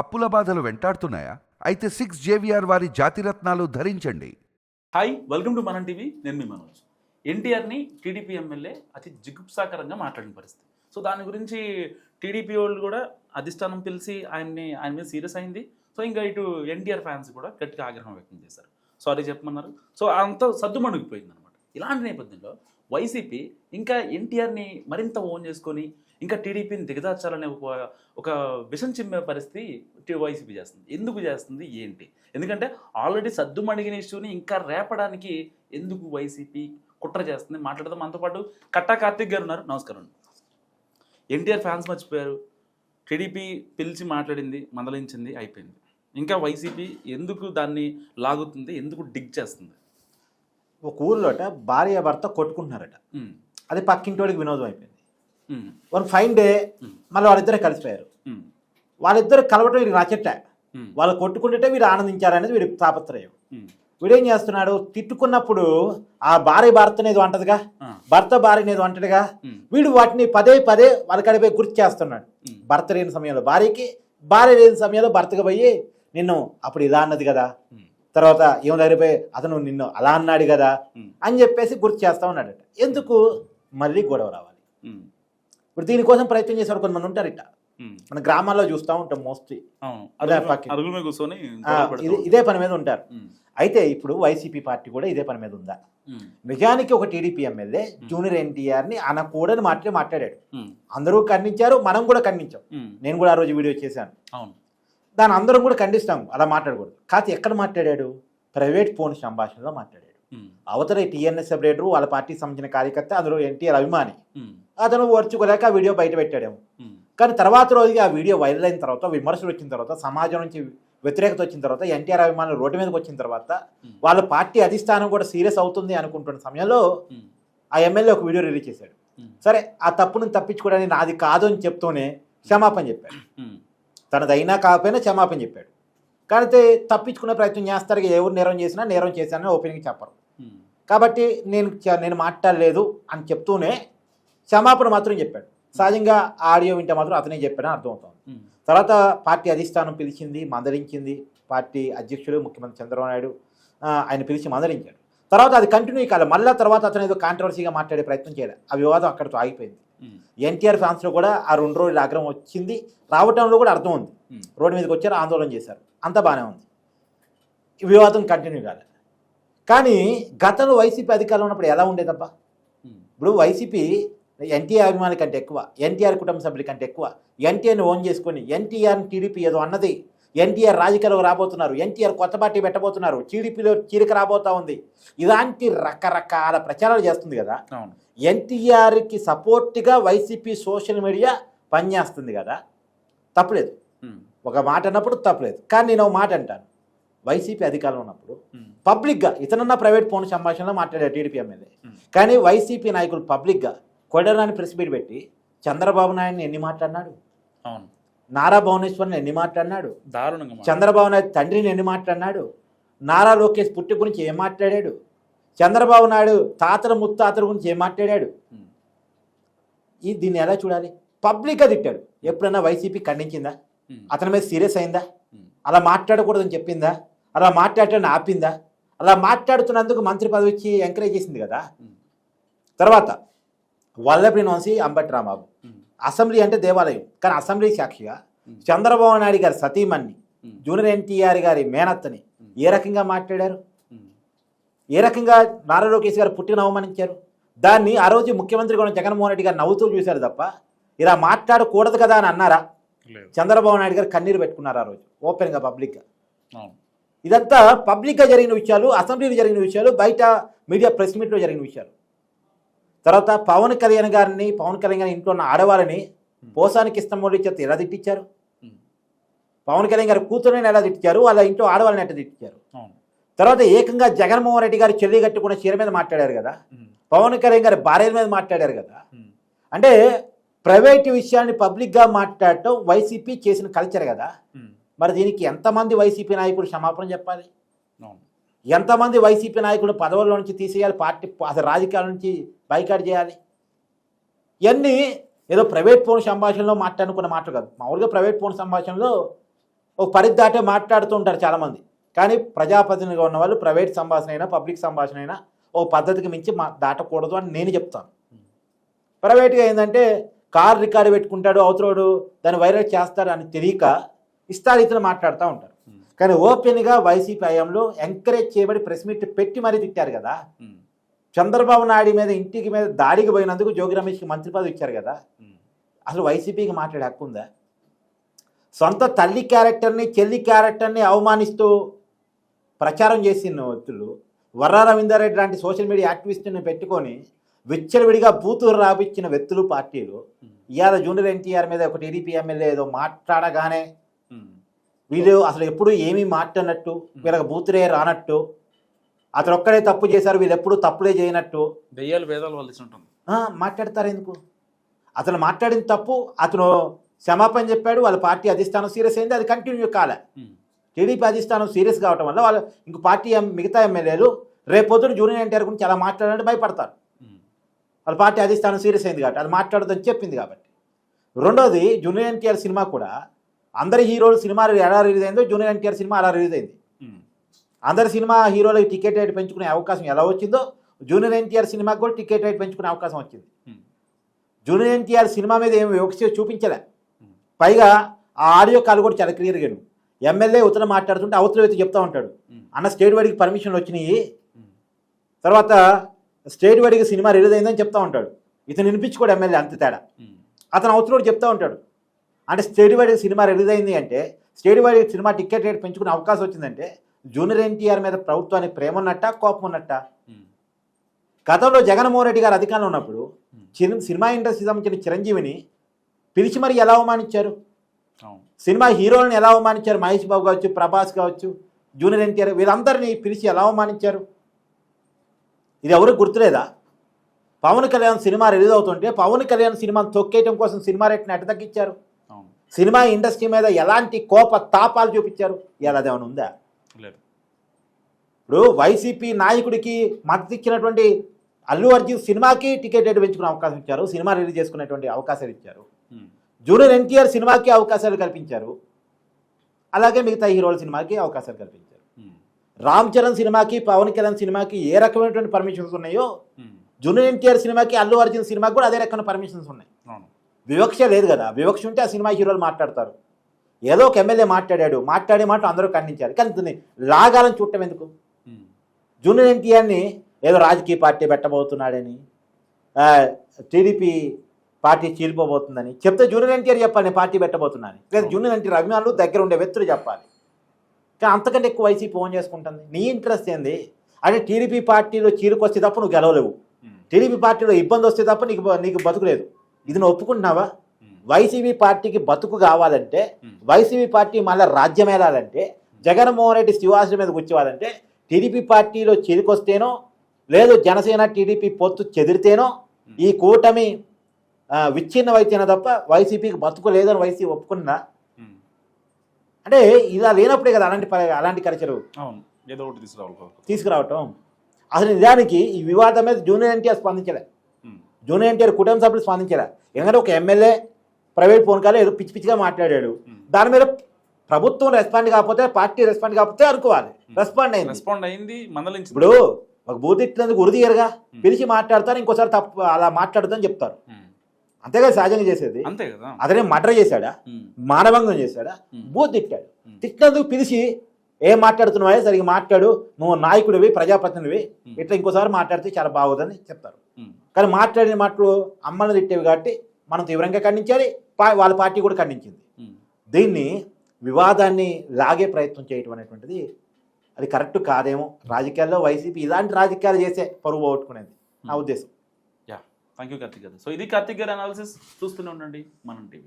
అప్పుల బాధలు వెంటాడుతున్నాయా? అయితే సిక్స్ జేవిఆర్ వారి జాతిరత్నాలు ధరించండి. Hi welcome to Manam TV నేను మీ మనోజ్. ఎన్టీఆర్ని టీడీపీ ఎమ్మెల్యే అతి జిగుప్సాకరంగా మాట్లాడిన పరిస్థితి. సో దాని గురించి టీడీపీ వాళ్ళు కూడా అధిష్టానం పిలిచి ఆయన్ని ఆయన మీద సీరియస్ అయింది. సో ఇంకా ఇటు ఎన్టీఆర్ ఫ్యాన్స్ కూడా గట్టిగా ఆగ్రహం వ్యక్తం చేశారు. సారీ చెప్పమన్నారు. సో అంత సద్దుమణిగిపోయింది అనమాట ఇలాంటి నేపథ్యంలో వైసీపీ ఇంకా ఎన్టీఆర్ని మరింత ఓన్ చేసుకొని ఇంకా టీడీపీని దిగదార్చాలనే ఒక ఒక విషం చిమ్మే పరిస్థితి వైసీపీ చేస్తుంది. ఎందుకు చేస్తుంది? ఏంటి? ఎందుకంటే ఆల్రెడీ సద్దుమణిగిన ఇష్యూని ఇంకా రేపడానికి ఎందుకు వైసీపీ కుట్ర చేస్తుంది? మాట్లాడదాం. మనతో పాటు కట్టా కార్తిక్ గారు ఉన్నారు. నమస్కారం అండి. ఎన్టీఆర్ ఫ్యాన్స్ మర్చిపోయారు. టీడీపీ పిలిచి మాట్లాడింది మందలించింది అయిపోయింది. ఇంకా వైసీపీ ఎందుకు దాన్ని లాగుతుంది? ఎందుకు డిగ్ చేస్తుంది? ఒక ఊర్లోట భార్య భర్త కొట్టుకుంటున్నారట అది పక్కింటోడికి వినోదం అయిపోయింది. వన్ ఫైన్ డే మళ్ళీ వాళ్ళిద్దరే కలిసిపోయారు. వాళ్ళిద్దరు కలవటం వీడికి నచ్చట వాళ్ళు కొట్టుకుంటుంటే వీడు ఆనందించాలనేది వీడి తాపత్రయం. వీడేం చేస్తున్నాడు? తిట్టుకున్నప్పుడు ఆ భార్య భర్త అనేది అంటదిగా? భర్త భార్య అనేది అంటదిగా వీడు వాటిని పదే పదే వాళ్ళకడిపై గుర్తు చేస్తున్నాడు. భర్త లేని సమయంలో. భార్యకి భార్య లేని సమయంలో భర్తకు పోయి నిన్ను అప్పుడు ఇలా అన్నది కదా? తర్వాత ఏం దగ్గరపోయి అతను నిన్ను అలా అన్నాడు కదా? అని చెప్పేసి గుర్తు చేస్తా ఉన్నాడట. ఎందుకు? మళ్ళీ గొడవ రావాలి. ఇప్పుడు దీనికోసం ప్రయత్నం చేసేవారు కొంతమంది ఉంటారు ఉమ్. మన గ్రామాల్లో చూస్తూ ఉంటాం మోస్ట్లీ. కూర్చొని ఇది పని మీద ఉంటారు. అయితే ఇప్పుడు వైసీపీ పార్టీ కూడా ఇదే పని మీద ఉందా? నిజానికి ఒక టీడీపీ ఎమ్మెల్యే జూనియర్ ఎన్టీఆర్ని అనకూడని మాటలే మాట్లాడాడు. అందరూ ఖండించారు మనం కూడా ఖండించాం. నేను కూడా ఆ రోజు వీడియో చేశాను. దాని అందరం కూడా ఖండిస్తాం అలా మాట్లాడకూడదు. కాకపోతే ఎక్కడ మాట్లాడాడు? ప్రైవేట్ ఫోన్ సంభాషణలో మాట్లాడాడు. అవతల టీఎన్ఎస్ సపరేటరు వాళ్ళ పార్టీకి సంబంధించిన కార్యకర్త అందులో ఎన్టీఆర్ అభిమాని. అతను ఓర్చుకోలేక ఆ వీడియో బయట పెట్టాడేమో కానీ తర్వాత రోజుకి ఆ వీడియో వైరల్ అయిన తర్వాత విమర్శలు వచ్చిన తర్వాత సమాజం నుంచి వ్యతిరేకత వచ్చిన తర్వాత ఎన్టీఆర్ అభిమానులు రోడ్డు మీదకి వచ్చిన తర్వాత వాళ్ళ పార్టీ అధిష్టానం కూడా సీరియస్ అవుతుంది అనుకుంటున్న సమయంలో ఆ ఎమ్మెల్యే ఒక వీడియో రిలీజ్ చేశాడు. సరే ఆ తప్పును తప్పించుకోవడానికి నాది కాదు అని చెప్తూనే క్షమాపణ చెప్పాడు. తనదైనా కాకపోయినా క్షమాపణ చెప్పాడు. కానీ తప్పించుకునే ప్రయత్నం చేస్తారు ఎవరు నేరం చేసినా నేరం చేశానని ఓపెనింగ్ చెప్పరు. కాబట్టి నేను నేను మాట్లాడలేదు అని చెప్తూనే క్షమాపణ మాత్రం చెప్పాడు. సహజంగా ఆ ఆడియో వింటే మాత్రం అతనే చెప్పాడని అర్థమవుతుంది. తర్వాత పార్టీ అధిష్టానం పిలిచింది మందలించింది పార్టీ అధ్యక్షుడు ముఖ్యమంత్రి చంద్రబాబు నాయుడు ఆయన పిలిచి మందలించాడు. తర్వాత అది కంటిన్యూ కాలేదు మళ్ళీ తర్వాత అతను ఏదో కాంట్రవర్సీగా మాట్లాడే ప్రయత్నం చేయలేదు ఆ వివాదం అక్కడితో ఆగిపోయింది. ఎన్టీఆర్ ఫ్యాన్స్లో కూడా ఆ రెండు రోజుల ఆగ్రహం వచ్చింది. రావటంలో కూడా అర్థం ఉంది. రోడ్డు మీదకి వచ్చారు ఆందోళన చేశారు. అంతా బాగానే ఉంది. వివాదం కంటిన్యూ కాలేదు కానీ గతంలో వైసీపీ అధికారంలో ఉన్నప్పుడు ఎలా ఉండేదబ్బా? ఇప్పుడు వైసీపీ ఎన్టీఆర్ అభిమానుల కంటే ఎక్కువ ఎన్టీఆర్ కుటుంబ సభ్యుల కంటే ఎక్కువ ఎన్టీఆర్ని ఓన్ చేసుకొని ఎన్టీఆర్ టీడీపీ ఏదో అన్నది ఎన్టీఆర్ రాజకీయాలకు రాబోతున్నారు ఎన్టీఆర్ కొత్త పార్టీ పెట్టబోతున్నారు టీడీపీలో చీలిక రాబోతా ఉంది. ఇలాంటి రకరకాల ప్రచారాలు చేస్తుంది కదా. ఎన్టీఆర్కి సపోర్ట్గా వైసీపీ సోషల్ మీడియా పనిచేస్తుంది కదా. తప్పలేదు. ఒక మాట అన్నప్పుడు తప్పలేదు. కానీ నేను ఒక మాట అంటాను. వైసీపీ అధికారంలో ఉన్నప్పుడు పబ్లిక్గా ఇతనున్న ప్రైవేట్ ఫోన్ సంభాషణలో మాట్లాడారు టీడీపీ ఎమ్మెల్యే. కానీ వైసీపీ నాయకులు పబ్లిక్గా కొడరాని ప్రెస్ మీట్ పెట్టి చంద్రబాబు నాయుడిని ఎన్ని మాట్లాడినాడు? అవును. నారా భువనేశ్వర్ని ఎన్ని మాట్లాడినాడు? దారుణంగా. చంద్రబాబు నాయుడు తండ్రిని ఎన్ని మాట్లాడినాడు? నారా లోకేష్ పుట్టి గురించి ఏం మాట్లాడాడు? చంద్రబాబు నాయుడు తాతల ముత్తాతల గురించి ఏం మాట్లాడాడు? ఈ దీన్ని ఎలా చూడాలి? పబ్లిక్గా తిట్టాడు. ఎప్పుడైనా వైసీపీ ఖండించిందా? అతని మీద సీరియస్ అయిందా? అలా మాట్లాడకూడదని చెప్పిందా? అలా మాట్లాడటాన్ని ఆపిందా? అలా మాట్లాడుతున్నందుకు మంత్రి పదవి ఇచ్చి ఎంకరేజ్ చేసింది కదా? తర్వాత వల్లభి అంబటి రాంబాబు. ఉమ్, అసెంబ్లీ అంటే దేవాలయం. కానీ అసెంబ్లీ సాక్షిగా చంద్రబాబు నాయుడు గారి సతీమణ్ణి జూనియర్ ఎన్టీఆర్ గారి మేనత్తని ఏ రకంగా మాట్లాడారు? ఏ రకంగా నారా లోకేష్ గారు పుట్టిన అవమానించారు? దాన్ని ఆ రోజు ముఖ్యమంత్రి కూడా జగన్మోహన్ రెడ్డి గారు నవ్వుతూ చూశారు తప్ప ఇలా మాట్లాడకూడదు కదా అని అన్నారా? చంద్రబాబు నాయుడు గారు కన్నీరు పెట్టుకున్నారు ఆ రోజు? ఓపెన్గా పబ్లిక్గా. ఇదంతా పబ్లిక్గా జరిగిన విషయాలు అసెంబ్లీలో జరిగిన విషయాలు బయట మీడియా ప్రెస్ మీట్లో జరిగిన విషయాలు. తర్వాత పవన్ కళ్యాణ్ గారిని పవన్ కళ్యాణ్ గారి ఇంట్లో ఉన్న ఆడవాళ్ళని పోసానికి ఇష్టం మోడీ చేత ఎలా తిట్టించారు? పవన్ కళ్యాణ్ గారి కూతురుని ఎలా తిట్టించారు? వాళ్ళ ఇంట్లో ఆడవాళ్ళని ఎట్లా తిట్టించారు? తర్వాత ఏకంగా జగన్మోహన్ రెడ్డి గారు చెల్లి కట్టుకున్న చీర మీద మాట్లాడారు కదా? పవన్ కళ్యాణ్ గారి భార్యల మీద మాట్లాడారు కదా? అంటే ప్రైవేట్ విషయాన్ని పబ్లిక్గా మాట్లాడటం వైసీపీ చేసిన కల్చర్ కదా? మరి దీనికి ఎంతమంది వైసీపీ నాయకులు క్షమాపణ చెప్పాలి? ఎంతమంది వైసీపీ నాయకులు పదవుల్లో నుంచి తీసేయాలి? పార్టీ అసలు రాజకీయాల నుంచి బైకాట్ చేయాలి. ఇవన్నీ ఏదో ప్రైవేట్ ఫోన్ సంభాషణలో మాట్లాడుకున్న మాటలు కాదు. మామూలుగా ప్రైవేట్ ఫోన్ సంభాషణలో ఒక పరిధి దాటే మాట్లాడుతూ ఉంటారు చాలామంది. కానీ ప్రజాప్రతినిధిగా ఉన్న వాళ్ళు ప్రైవేట్ సంభాషణ అయినా పబ్లిక్ సంభాషణ అయినా ఓ పద్ధతికి మించి మా దాటకూడదు అని నేను చెప్తాను. ప్రైవేట్గా ఏంటంటే కార్ రికార్డు పెట్టుకుంటాడు అవతలోడు దాన్ని వైరల్ చేస్తాడు అని తెలియక ఇష్టారీతిలో మాట్లాడుతూ ఉంటారు. కానీ ఓపెన్గా వైసీపీ హయాంలో ఎంకరేజ్ చేయబడి ప్రెస్ మీట్ పెట్టి మరీ తిట్టారు కదా. చంద్రబాబు నాయుడు మీద ఇంటికి మీద దాడికి పోయినందుకు జోగి రమేష్కి మంత్రి పదవి ఇచ్చారు కదా. అసలు వైసీపీకి మాట్లాడే హక్కు ఉందా? సొంత తల్లి క్యారెక్టర్ని చెల్లి క్యారెక్టర్ని అవమానిస్తూ ప్రచారం చేసిన వ్యక్తులు వర్రా రవీందర్ రెడ్డి లాంటి సోషల్ మీడియా యాక్టివిస్ట్ని పెట్టుకొని విచ్చలవిడిగా బూతులు రాపించిన వ్యక్తులు పార్టీలు ఇవాళ జూనియర్ ఎన్టీఆర్ మీద ఒక టీడీపీ ఎమ్మెల్యే ఏదో మాట్లాడగానే వీళ్ళు అసలు ఎప్పుడు ఏమీ మాట్లాడినట్టు వీళ్ళకి బూతులే రానట్టు అతను ఒక్కడే తప్పు చేశారు వీళ్ళు ఎప్పుడు తప్పులే చేయనట్టు. దెయ్యాలు వేదాలు వలసి ఉంటుంది మాట్లాడతారు ఎందుకు? అతను మాట్లాడిన తప్పు అతను క్షమాపణ చెప్పాడు వాళ్ళ పార్టీ అధిష్టానం సీరియస్ అయింది అది కంటిన్యూ కాలే. టీడీపీ అధిష్టానం సీరియస్ కావటం వల్ల వాళ్ళు ఇంక పార్టీ మిగతా ఎమ్మెల్యేలు రేపొద్దున జూనియర్ ఎన్టీఆర్ గురించి అలా మాట్లాడాలంటే భయపడతారు. వాళ్ళ పార్టీ అధిష్టానం సీరియస్ అయింది కాబట్టి అది మాట్లాడదని చెప్పింది కాబట్టి. రెండోది జూనియర్ ఎన్టీఆర్ సినిమా కూడా అందరి హీరోలు సినిమా ఎలా రిలీజ్ అయిందో జూనియర్ ఎన్టీఆర్ సినిమా అలా రిలీజ్ అయింది. అందరి సినిమా హీరోలకి టికెట్ రేట్ పెంచుకునే అవకాశం ఎలా వచ్చిందో జూనియర్ ఎన్టీఆర్ సినిమాకి కూడా టికెట్ రేట్ పెంచుకునే అవకాశం వచ్చింది. జూనియర్ ఎన్టీఆర్ సినిమా మీద ఏమి వివక్ష చూపించలే. పైగా ఆ ఆడియో కాల్ కూడా చాలా క్లియర్గా ఎమ్మెల్యే ఉత్తరం మాట్లాడుతుంటే అవతల వ్యక్తి చెప్తా ఉంటాడు. అన్న స్టేట్ వాడికి పర్మిషన్లు వచ్చినాయి. తర్వాత స్టేట్ వాడికి సినిమా రిలీజ్ అయిందని చెప్తా ఉంటాడు. ఇతను వినిపించుకోడు ఎమ్మెల్యే అంత తేడా. అతను అవతలోడు చెప్తా ఉంటాడు. అంటే స్టేట్ వాడికి సినిమా రిలీజ్ అయింది అంటే స్టేట్ వాడికి సినిమా టికెట్ రేట్ పెంచుకునే అవకాశం వచ్చిందంటే జూనియర్ ఎన్టీఆర్ మీద ప్రభుత్వానికి ప్రేమ ఉన్నట్ట కోపం ఉన్నట్ట గతంలో జగన్మోహన్ రెడ్డి గారు అధికారంలో ఉన్నప్పుడు సినిమా ఇండస్ట్రీ సంబంధించిన చిరంజీవిని పిలిచి మరి ఎలా అవమానించారు? సినిమా హీరోలను ఎలా అవమానించారు? మహేష్ బాబు కావచ్చు ప్రభాస్ కావచ్చు జూనియర్ ఎన్టీఆర్ వీరందరినీ పిలిచి ఎలా అవమానించారు? ఇది ఎవరికి గుర్తులేదా? పవన్ కళ్యాణ్ సినిమా రిలీజ్ అవుతుంటే పవన్ కళ్యాణ్ సినిమాను తొక్కేయటం కోసం సినిమా రేట్ని ఎట్ట తగ్గించారు? సినిమా ఇండస్ట్రీ మీద ఎలాంటి కోప తాపాలు చూపించారు? ఇలా అదేమైనా ఉందా? లేదు ఇప్పుడు వైసీపీ నాయకుడికి మద్దతు ఇచ్చినటువంటి అల్లు అర్జున్ సినిమాకి టికెట్ రేటు పెంచుకునే అవకాశం ఇచ్చారు సినిమా రిలీజ్ చేసుకునేటువంటి అవకాశాలు ఇచ్చారు. జూనియర్ ఎన్టీఆర్ సినిమాకి అవకాశాలు కల్పించారు. అలాగే మిగతా హీరోల సినిమాకి అవకాశాలు కల్పించారు. రామ్ చరణ్ సినిమాకి పవన్ కళ్యాణ్ సినిమాకి ఏ రకమైనటువంటి పర్మిషన్స్ ఉన్నాయో జూనియర్ ఎన్టీఆర్ సినిమాకి అల్లు అర్జున్ సినిమాకి కూడా అదే రకమైన పర్మిషన్స్ ఉన్నాయి. వివక్ష లేదు కదా. వివక్ష ఉంటే ఆ సినిమా హీరోలు మాట్లాడతారు. ఏదో ఒక ఎమ్మెల్యే మాట్లాడాడు మాట్లాడే మాట అందరూ ఖండించారు. కానీ లాగాలని చూడటం ఎందుకు? ఉమ్, జూనియర్ ఎన్టీఆర్ని ఏదో రాజకీయ పార్టీ పెట్టబోతున్నాడని టీడీపీ పార్టీ చీలిపోబోతుందని చెప్తే జూనియర్ ఎన్టీఆర్ చెప్పాలి నేను పార్టీ పెట్టబోతున్నాను లేదా జూనియర్ ఎన్టీఆర్ అభిమానులు దగ్గర ఉండే వ్యక్తులు చెప్పాలి. కానీ అంతకంటే ఎక్కువ వైసీపీ ఓన్ చేసుకుంటుంది. నీ ఇంట్రెస్ట్ ఏంది? అంటే టీడీపీ పార్టీలో చీరుకొస్తే తప్ప నువ్వు గెలవలేవు. ఉమ్, టీడీపీ పార్టీలో ఇబ్బంది వస్తే తప్ప నీకు నీకు బతుకులేదు ఇది నువ్వు ఒప్పుకుంటున్నావా? వైసీపీ పార్టీకి బతుకు కావాలంటే వైసీపీ పార్టీ మళ్ళీ రాజ్యం ఏలాలంటే జగన్మోహన్ రెడ్డి శివాసుల మీద కూర్చోవాలంటే టీడీపీ పార్టీలో చేరికొస్తేనో లేదు జనసేన టీడీపీ పొత్తు చెదిరితేనో ఈ కూటమి ఆ, విచ్ఛిన్నమైతేనో తప్ప వైసీపీకి బతుకు లేదని వైసీపీ ఒప్పుకున్నా. అంటే ఇలా లేనప్పుడే కదా అలాంటి అలాంటి కల్చరు అవును. ఏదో ఒకటి తీసుకురావాలి కాబట్టి. తీసుకురావటం. అసలు నిజానికి ఈ వివాదం మీద జూనియర్ ఎన్టీఆర్ స్పందించలే. జూనియర్ ఎన్టీఆర్ కుటుంబ సభ్యులు స్పందించలే. ఎందుకంటే ఒక ఎమ్మెల్యే ప్రైవేట్ ఫోన్ కాల్ ఏదో పిచ్చి పిచ్చిగా మాట్లాడాడు. దాని మీద ప్రభుత్వం రెస్పాండ్ కాకపోతే పార్టీ రెస్పాండ్ కాకపోతే అనుకోవాలి రెస్పాండ్ అయింది. రెస్పాండ్ అయింది మందలించి ఇప్పుడు ఒక బూత్ ఇట్టినందుకు ఉరిదియరుగా పిలిచి మాట్లాడతారు ఇంకోసారి తప్పు అలా మాట్లాడుతాని చెప్తారు. అంతేగా సహజంగా చేసేది? అంతే కదా. అతనే మర్డర్ చేశాడా? మానభంగం చేశాడా? బూత్ తిట్టాడు. తిట్టినందుకు పిలిచి ఏం మాట్లాడుతున్నావా సరిగ్గా మాట్లాడు. నువ్వు నాయకుడివి ప్రజాప్రతినిధివి. ఇట్లా ఇంకోసారి మాట్లాడితే చాలా బాగోదని చెప్తారు. కానీ మాట్లాడిన మాటలు అమ్మని తిట్టేవి కాబట్టి మనం తీవ్రంగా ఖండించాలి. వాళ్ళ పార్టీ కూడా ఖండించింది. దీన్ని వివాదాన్ని లాగే ప్రయత్నం చేయటం అనేటువంటిది అది కరెక్ట్ కాదేమో. రాజకీయాల్లో వైసీపీ ఇలాంటి రాజకీయాలు చేసే పరువు పోగొట్టుకునేది. నా ఉద్దేశం. యా. థ్యాంక్ యూ కార్తిక్ గారు. సో ఇది కార్తిక్ గారి అనాలిసిస్ చూస్తూనే ఉండండి. మనం టీవీ.